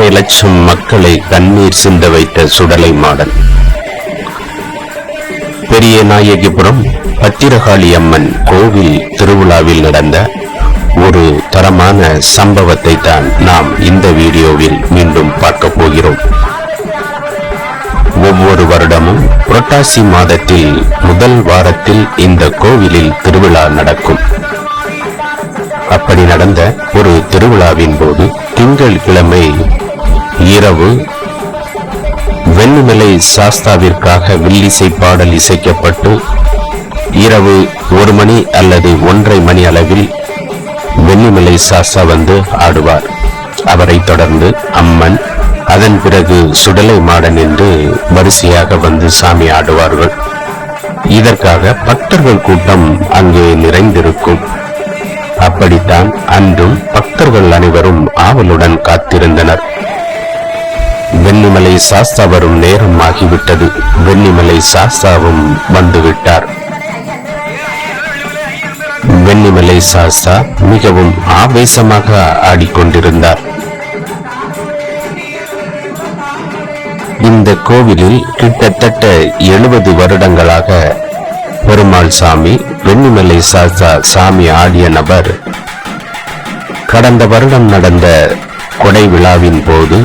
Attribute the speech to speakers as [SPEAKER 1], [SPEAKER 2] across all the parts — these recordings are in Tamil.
[SPEAKER 1] ஒன்றரை லட்சம் மக்களை கண்ணீர் சிந்த வைத்த சுடலை மாடல் பெரிய நாயகிபுரம் பத்திரகாளி அம்மன் கோவில் திருவிழாவில் நடந்த ஒரு தரமான சம்பவத்தை தான் நாம் இந்த வீடியோவில் மீண்டும் பார்க்க போகிறோம் ஒவ்வொரு வருடமும் புரட்டாசி மாதத்தில் முதல் வாரத்தில் இந்த கோவிலில் திருவிழா நடக்கும் அப்படி நடந்த ஒரு திருவிழாவின் போது திங்கள் கிழமை இரவு வெண்ணிமலை சாஸ்தாவிற்காக வில்லிசை பாடல் இசைக்கப்பட்டு இரவு ஒரு மணி அல்லது ஒன்றை மணி அளவில் வெண்ணிமலை சாஸ்தா வந்து ஆடுவார் அவரை தொடர்ந்து அம்மன் அதன் பிறகு சுடலை மாடன் என்று வரிசையாக வந்து சாமி ஆடுவார்கள் இதற்காக பக்தர்கள் கூட்டம் அங்கே நிறைந்திருக்கும் அப்படித்தான் அன்றும் பக்தர்கள் அனைவரும் ஆவலுடன் காத்திருந்தனர் வெள்ளிமலை சாஸ்தா வரும் நேரம் ஆகிவிட்டது வெள்ளிமலை சாஸ்தாவும் வந்துவிட்டார் வெள்ளிமலை சாஸ்தா மிகவும் ஆவேசமாக ஆடிக்கொண்டிருந்தார் இந்த கோவிலில் கிட்டத்தட்ட எழுபது வருடங்களாக பெருமாள் சாமி வெண்ணிமலை சாஸ்தா சாமி ஆடிய நபர் கடந்த வருடம் நடந்த கொடை விழாவின் போது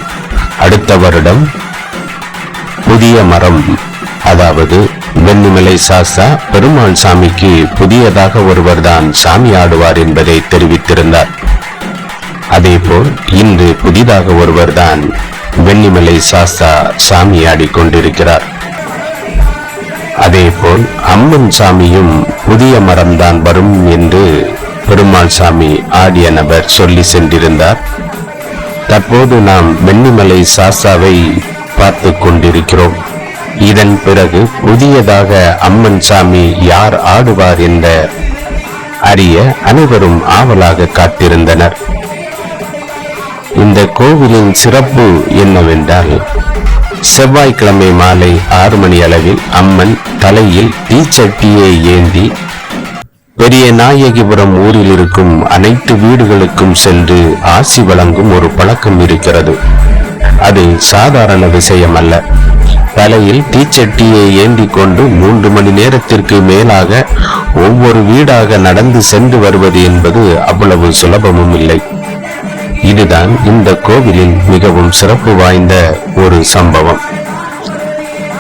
[SPEAKER 1] அடுத்த வருடம் புதிய மரம் அதாவது வெண்ணிமலை சாஸ்தா பெருமான் சாமிக்கு புதியதாக ஒருவர் தான் சாமி ஆடுவார் என்பதை தெரிவித்திருந்தார் அதேபோல் இன்று புதிதாக ஒருவர் தான் வெண்ணிமலை சாஸ்தா சாமி ஆடிக்கொண்டிருக்கிறார் அதேபோல் அம்மன் சாமியும் புதிய மரம்தான் வரும் என்று பெருமாள் சாமி ஆடிய நபர் சொல்லி சென்றிருந்தார் தற்போது நாம் வெள்ளிமலை சாசாவை பார்த்து கொண்டிருக்கிறோம் இதன் பிறகு புதியதாக அம்மன் சாமி யார் ஆடுவார் என்ற அறிய அனைவரும் ஆவலாக காத்திருந்தனர் இந்த கோவிலின் சிறப்பு என்னவென்றால் செவ்வாய்க்கிழமை மாலை ஆறு மணி அளவில் அம்மன் தலையில் தீச்சட்டியை ஏந்தி பெரிய நாயகிபுரம் ஊரில் இருக்கும் அனைத்து வீடுகளுக்கும் சென்று ஆசி வழங்கும் ஒரு பழக்கம் இருக்கிறது அது சாதாரண விஷயம் அல்ல தலையில் தீச்சட்டியை ஏந்தி கொண்டு மூன்று மணி நேரத்திற்கு மேலாக ஒவ்வொரு வீடாக நடந்து சென்று வருவது என்பது அவ்வளவு சுலபமும் இல்லை இதுதான் இந்த கோவிலின் மிகவும் சிறப்பு வாய்ந்த ஒரு சம்பவம்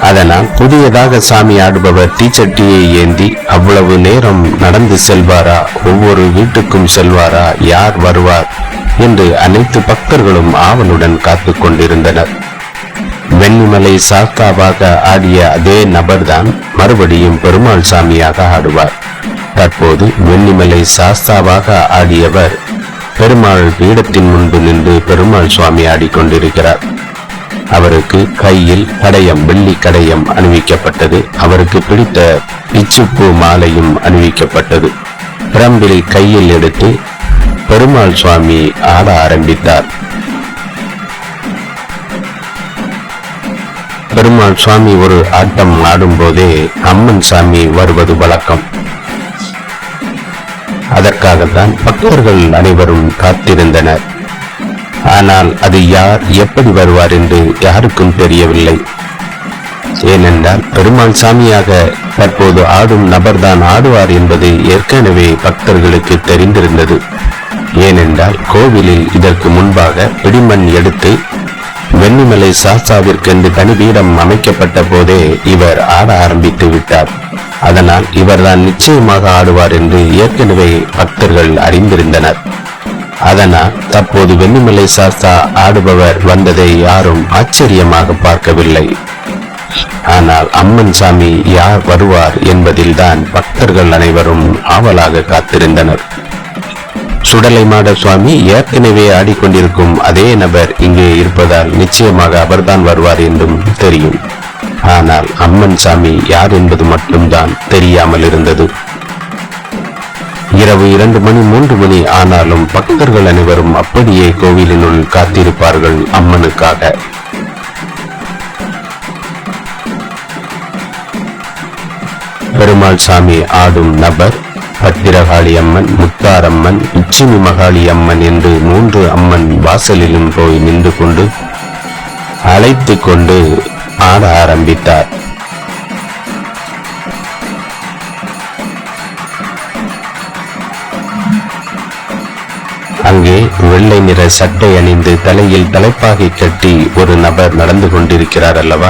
[SPEAKER 1] அதனால் புதியதாக சாமி ஆடுபவர் டீச்சட்டியை ஏந்தி அவ்வளவு நேரம் நடந்து செல்வாரா ஒவ்வொரு வீட்டுக்கும் செல்வாரா யார் வருவார் என்று அனைத்து பக்தர்களும் ஆவலுடன் காத்து கொண்டிருந்தனர் வெண்ணிமலை சாஸ்தாவாக ஆடிய அதே நபர்தான் மறுபடியும் பெருமாள் சாமியாக ஆடுவார் தற்போது வெண்ணிமலை சாஸ்தாவாக ஆடியவர் பெருமாள் பீடத்தின் முன்பு நின்று பெருமாள் சுவாமி ஆடிக்கொண்டிருக்கிறார் அவருக்கு கையில் கடையம் வெள்ளி கடையம் அணிவிக்கப்பட்டது அவருக்கு பிடித்த பிச்சுப்பூ மாலையும் அணிவிக்கப்பட்டது பிரம்பில் கையில் எடுத்து பெருமாள் சுவாமி ஆட ஆரம்பித்தார் பெருமாள் சுவாமி ஒரு ஆட்டம் ஆடும்போதே அம்மன் சாமி வருவது வழக்கம் அதற்காகத்தான் பக்தர்கள் அனைவரும் காத்திருந்தனர் ஆனால் அது யார் எப்படி வருவார் என்று யாருக்கும் தெரியவில்லை ஏனென்றால் பெருமான் சாமியாக தற்போது ஆடும் நபர்தான் ஆடுவார் என்பது ஏற்கனவே பக்தர்களுக்கு தெரிந்திருந்தது ஏனென்றால் கோவிலில் இதற்கு முன்பாக பிடிமண் எடுத்து வெண்ணிமலை சாஸ்தாவிற்கென்று தனிபீடம் அமைக்கப்பட்ட போதே இவர் ஆட ஆரம்பித்து விட்டார் அதனால் இவர்தான் நிச்சயமாக ஆடுவார் என்று ஏற்கனவே பக்தர்கள் அறிந்திருந்தனர் அதனால் தற்போது வெண்ணிமலை சாஸ்தா ஆடுபவர் வந்ததை யாரும் ஆச்சரியமாக பார்க்கவில்லை ஆனால் அம்மன் சாமி யார் வருவார் என்பதில்தான் பக்தர்கள் அனைவரும் ஆவலாக காத்திருந்தனர் சுடலை மாட சுவாமி ஏற்கனவே ஆடிக்கொண்டிருக்கும் அதே நபர் இங்கே இருப்பதால் நிச்சயமாக அவர்தான் வருவார் என்றும் தெரியும் ஆனால் அம்மன் சாமி யார் என்பது மட்டும்தான் தெரியாமல் இருந்தது இரவு இரண்டு மணி மூன்று மணி ஆனாலும் பக்தர்கள் அனைவரும் அப்படியே கோவிலினுள் காத்திருப்பார்கள் அம்மனுக்காக பெருமாள் சாமி ஆடும் நபர் பத்திரகாளி அம்மன் முத்தாரம்மன் உச்சினி மகாளி அம்மன் என்று மூன்று அம்மன் வாசலிலும் போய் நின்று கொண்டு அழைத்து கொண்டு ஆட ஆரம்பித்தார் அங்கே வெள்ளை நிற சட்டை அணிந்து தலையில் தலைப்பாகை கட்டி ஒரு நபர் நடந்து கொண்டிருக்கிறார் அல்லவா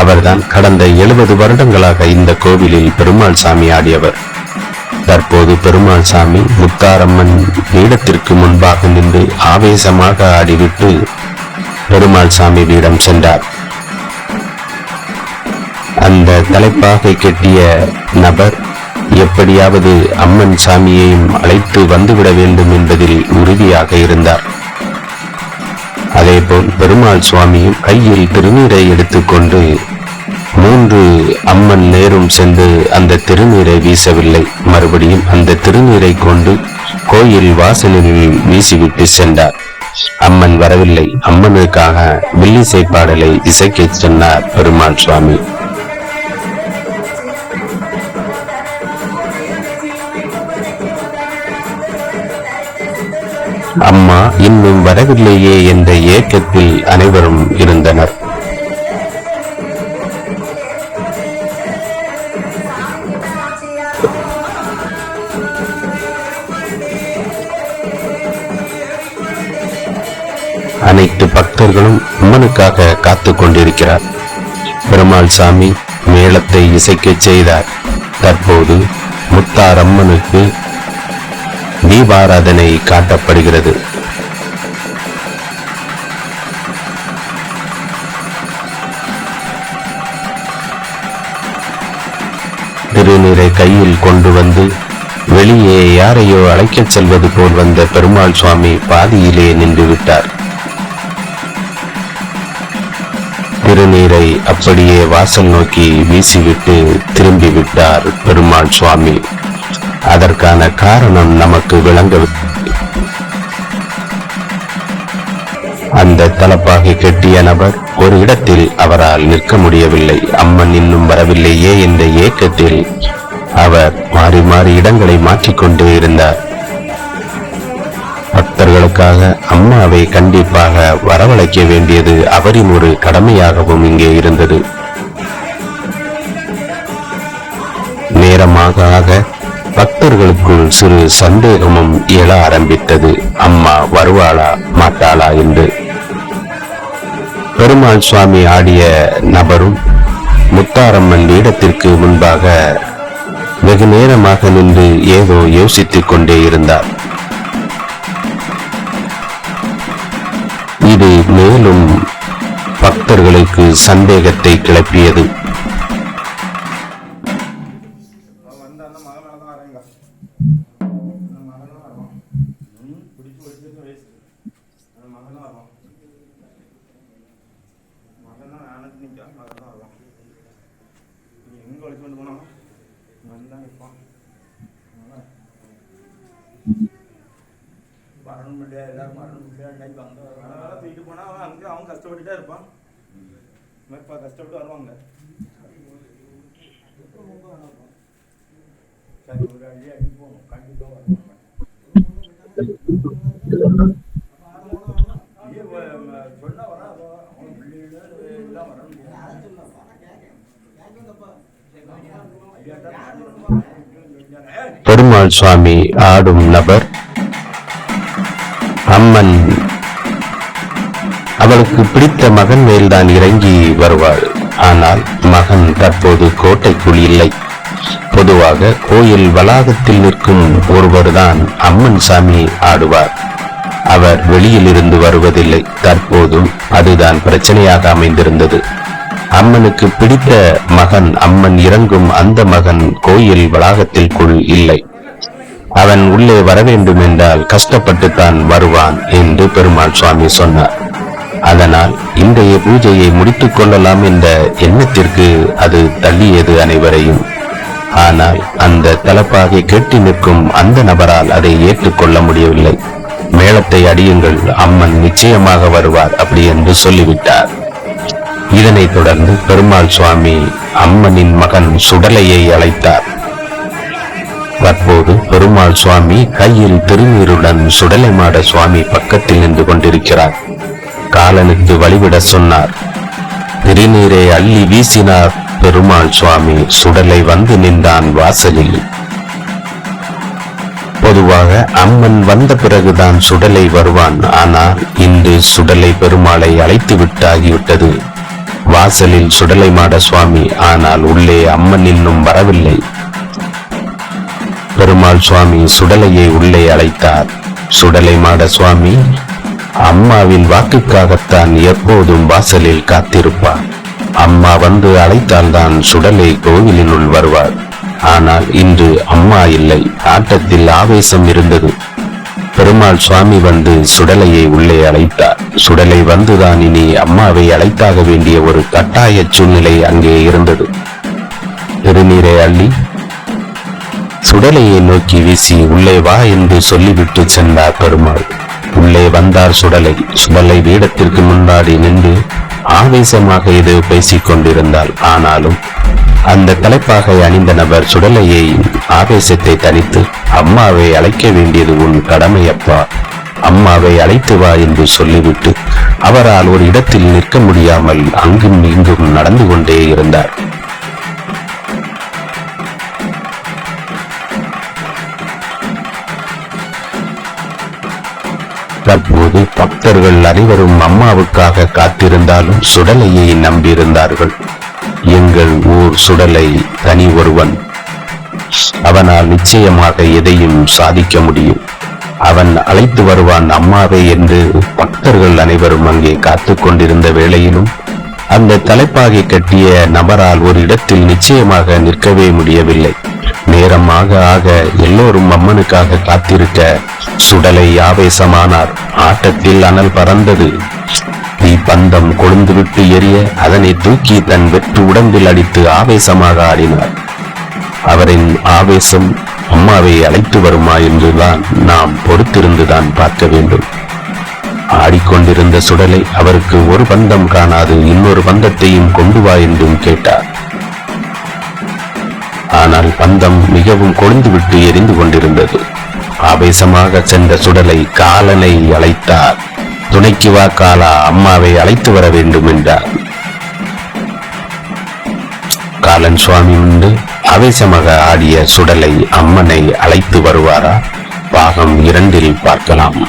[SPEAKER 1] அவர்தான் கடந்த எழுபது வருடங்களாக இந்த கோவிலில் பெருமாள் சாமி ஆடியவர் தற்போது பெருமாள் சாமி முத்தாரம்மன் பீடத்திற்கு முன்பாக நின்று ஆவேசமாக ஆடிவிட்டு பெருமாள் சாமி பீடம் சென்றார் அந்த தலைப்பாகை கெட்டிய நபர் எப்படியாவது அம்மன் சாமியையும் அழைத்து வந்துவிட வேண்டும் என்பதில் உறுதியாக இருந்தார் அதேபோல் பெருமாள் சுவாமியும் கையில் திருநீரை எடுத்துக்கொண்டு மூன்று அம்மன் நேரும் சென்று அந்த திருநீரை வீசவில்லை மறுபடியும் அந்த திருநீரை கொண்டு கோயில் வாசலில் வீசிவிட்டு சென்றார் அம்மன் வரவில்லை அம்மனுக்காக வில்லிசை பாடலை இசைக்கச் சொன்னார் பெருமாள் சுவாமி அம்மா இன்னும் வரவில்லையே என்ற ஏக்கத்தில் அனைவரும் இருந்தனர் அனைத்து பக்தர்களும் அம்மனுக்காக காத்து கொண்டிருக்கிறார் பெருமாள் சாமி மேளத்தை இசைக்கச் செய்தார் தற்போது முத்தார் அம்மனுக்கு தீபாராதனை காட்டப்படுகிறது திருநீரை கையில் கொண்டு வந்து வெளியே யாரையோ அழைக்கச் செல்வது போல் வந்த பெருமாள் சுவாமி பாதியிலே நின்றுவிட்டார் திருநீரை அப்படியே வாசல் நோக்கி வீசிவிட்டு திரும்பிவிட்டார் பெருமாள் சுவாமி அதற்கான காரணம் நமக்கு விளங்க அந்த தலப்பாகி கெட்டிய நபர் ஒரு இடத்தில் அவரால் நிற்க முடியவில்லை அம்மன் இன்னும் வரவில்லையே என்ற ஏக்கத்தில் அவர் மாறி மாறி இடங்களை மாற்றிக்கொண்டே இருந்தார் பக்தர்களுக்காக அம்மாவை கண்டிப்பாக வரவழைக்க வேண்டியது அவரின் ஒரு கடமையாகவும் இங்கே இருந்தது நேரமாக பக்தர்களுக்குள் சிறு சந்தேகமும் எழ ஆரம்பித்தது அம்மா வருவாளா மாட்டாளா என்று பெருமாள் சுவாமி ஆடிய நபரும் முத்தாரம்மன் இடத்திற்கு முன்பாக வெகு நேரமாக நின்று ஏதோ யோசித்துக் கொண்டே இருந்தார் இது மேலும் பக்தர்களுக்கு சந்தேகத்தை கிளப்பியது அரண்மனையில் எல்லாரும் அரண்மனையில் கைக்கு வந்தவங்க தூக்கிட்டு போனால் அவன் அங்கே அவன் கஷ்டப்பட்டு இருப்பான் இப்போ கஷ்டப்பட்டு வருவாங்க சரி ஒரு அடியே அடி போகணும் கண்டிப்பாக பெருமாள் சுவாமி ஆடும் நபர் அம்மன் அவளுக்கு பிடித்த மகன் மேல்தான் இறங்கி வருவாள் ஆனால் மகன் தற்போது கோட்டைக்குள் இல்லை பொதுவாக கோயில் வளாகத்தில் நிற்கும் ஒருவர்தான் அம்மன் சாமி ஆடுவார் அவர் வெளியில் இருந்து வருவதில்லை தற்போதும் அதுதான் பிரச்சனையாக அமைந்திருந்தது அம்மனுக்கு பிடித்த மகன் அம்மன் இறங்கும் அந்த மகன் கோயில் வளாகத்திற்குள் இல்லை அவன் உள்ளே வர வேண்டும் என்றால் கஷ்டப்பட்டுத்தான் வருவான் என்று பெருமாள் சுவாமி சொன்னார் அதனால் இன்றைய பூஜையை முடித்துக் கொள்ளலாம் என்ற எண்ணத்திற்கு அது தள்ளியது அனைவரையும் ஆனால் அந்த தலப்பாகை கெட்டி நிற்கும் அந்த நபரால் அதை ஏற்றுக்கொள்ள முடியவில்லை மேளத்தை அடியுங்கள் அம்மன் நிச்சயமாக வருவார் அப்படி என்று சொல்லிவிட்டார் இதனைத் தொடர்ந்து பெருமாள் சுவாமி அம்மனின் மகன் சுடலையை அழைத்தார் தற்போது பெருமாள் சுவாமி கையில் திருநீருடன் சுடலைமாட சுவாமி பக்கத்தில் நின்று கொண்டிருக்கிறார் காலனுக்கு வழிவிட சொன்னார் திருநீரை அள்ளி வீசினார் பெருமாள் சுவாமி சுடலை வந்து நின்றான் வாசலில் பொதுவாக அம்மன் வந்த பிறகுதான் சுடலை வருவான் ஆனால் இன்று சுடலை பெருமாளை அழைத்து விட்டாகிவிட்டது வாசலில் சுடலை மாட சுவாமி ஆனால் உள்ளே அம்மன் இன்னும் வரவில்லை பெருமாள் சுவாமி சுடலையை உள்ளே அழைத்தார் சுடலை மாட சுவாமி அம்மாவின் வாக்குக்காகத்தான் எப்போதும் வாசலில் காத்திருப்பார் அம்மா வந்து அழைத்தால்தான் சுடலை கோவிலினுள் வருவார் ஆனால் இன்று அம்மா இல்லை ஆட்டத்தில் ஆவேசம் இருந்தது பெருமாள் சுவாமி வந்து சுடலையை உள்ளே அழைத்தார் சுடலை வந்துதான் இனி அம்மாவை அழைத்தாக வேண்டிய ஒரு கட்டாய சூழ்நிலை அங்கே இருந்தது திருநீரை அள்ளி சுடலையை நோக்கி வீசி உள்ளே வா என்று சொல்லிவிட்டு சென்றார் பெருமாள் உள்ளே வந்தார் சுடலை சுடலை வீடத்திற்கு முன்னாடி நின்று ஆவேசமாக இது பேசிக் கொண்டிருந்தாள் ஆனாலும் அந்த தலைப்பாகை அணிந்த நபர் சுடலையை ஆவேசத்தை தனித்து அம்மாவை அழைக்க வேண்டியது உன் கடமை அப்பா அம்மாவை அழைத்து வா என்று சொல்லிவிட்டு அவரால் ஒரு இடத்தில் நிற்க முடியாமல் அங்கும் இங்கும் நடந்து கொண்டே இருந்தார் தற்போது பக்தர்கள் அனைவரும் அம்மாவுக்காக காத்திருந்தாலும் சுடலையை நம்பியிருந்தார்கள் எங்கள் ஊர் சுடலை தனி ஒருவன் அவனால் நிச்சயமாக எதையும் சாதிக்க முடியும் அவன் அழைத்து வருவான் அம்மாவே என்று பக்தர்கள் அனைவரும் அங்கே காத்து கொண்டிருந்த வேளையிலும் அந்த தலைப்பாகை கட்டிய நபரால் ஒரு இடத்தில் நிச்சயமாக நிற்கவே முடியவில்லை நேரமாக ஆக எல்லோரும் அம்மனுக்காக காத்திருக்க சுடலை ஆவேசமானார் ஆட்டத்தில் அனல் பறந்தது கொழுந்து கொழுந்துவிட்டு எரிய அதனை தூக்கி தன் வெற்று உடம்பில் அடித்து ஆவேசமாக ஆடினார் அவரின் ஆவேசம் அம்மாவை அழைத்து வருமா என்றுதான் நாம் பொறுத்திருந்துதான் பார்க்க வேண்டும் ஆடிக்கொண்டிருந்த சுடலை அவருக்கு ஒரு பந்தம் காணாது இன்னொரு பந்தத்தையும் கொண்டு வா என்றும் கேட்டார் ஆனால் பந்தம் மிகவும் கொழுந்துவிட்டு எரிந்து கொண்டிருந்தது ஆவேசமாக சென்ற சுடலை காலனை அழைத்தார் துணைக்கு வா காலா அம்மாவை அழைத்து வர வேண்டும் என்றார் காலன் சுவாமி உண்டு ஆவேசமாக ஆடிய சுடலை அம்மனை அழைத்து வருவாரா பாகம் இரண்டில் பார்க்கலாம்